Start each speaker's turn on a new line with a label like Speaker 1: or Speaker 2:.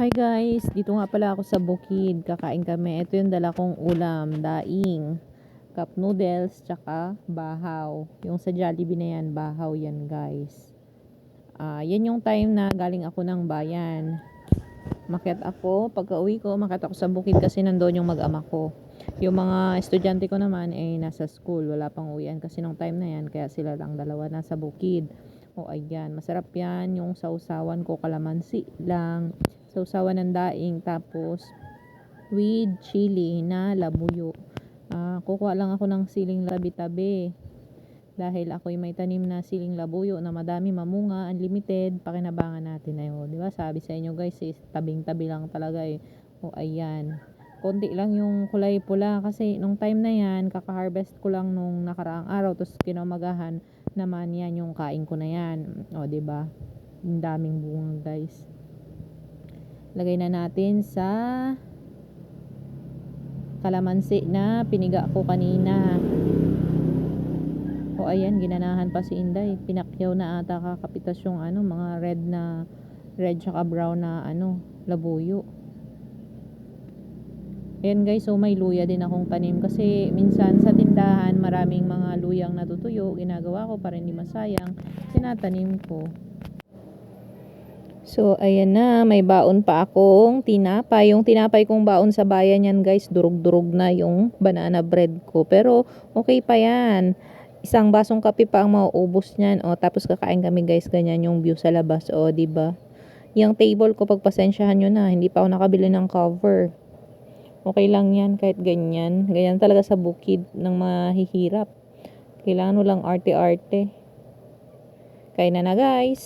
Speaker 1: Hi guys, dito nga pala ako sa bukid. Kakain kami. Ito yung dala kong ulam, daing, cup noodles, tsaka bahaw. Yung sa Jollibee na yan, bahaw yan guys. Ah, yan yung time na galing ako ng bayan. Makiat ako, pagka uwi ko, makiat ako sa bukid kasi nandoon yung mag-ama ko. Yung mga estudyante ko naman ay nasa school, wala pang uwian kasi nung time na yan, kaya sila lang dalawa nasa bukid. O ayan, masarap yan, yung sausawan ko kalamansi lang, sausawan ng daing, tapos with chili na labuyo. Ah, kukuha lang ako ng siling labi-tabi. Dahil ako'y may tanim na siling labuyo na madami mamunga, unlimited, pakinabangan natin na yun. Di ba? Sabi sa inyo guys, is tabing-tabi lang talaga eh. O ayan. Konti lang yung kulay pula kasi nung time na yan, kaka-harvest ko lang nung nakaraang araw. Tapos kinamagahan naman yan yung kain ko na yan. O, ba? Ang daming bunga guys. Lagay na natin sa kalamansi na piniga ko kanina. O ayan, ginanahan pa si Inday. Pinakyaw na ata kakapitas yung ano, mga red na red tsaka brown na ano, labuyo. Ayan guys, so may luya din akong tanim kasi minsan sa tindahan maraming mga luyang natutuyo. Ginagawa ko para hindi masayang. Sinatanim ko. So, ayan na, may baon pa akong tinapay. Yung tinapay kong baon sa bayan yan guys, durug-durug na yung banana bread ko. Pero, okay pa yan. Isang basong kape pa ang mauubos niyan. O, tapos kakain kami guys, ganyan yung view sa labas. O, ba? Yung table ko, pagpasensyahan nyo na, hindi pa ako nakabili ng cover. Okay lang yan, kahit ganyan. Ganyan talaga sa bukid ng mahihirap. Kailangan mo lang arte-arte. Kain na na guys!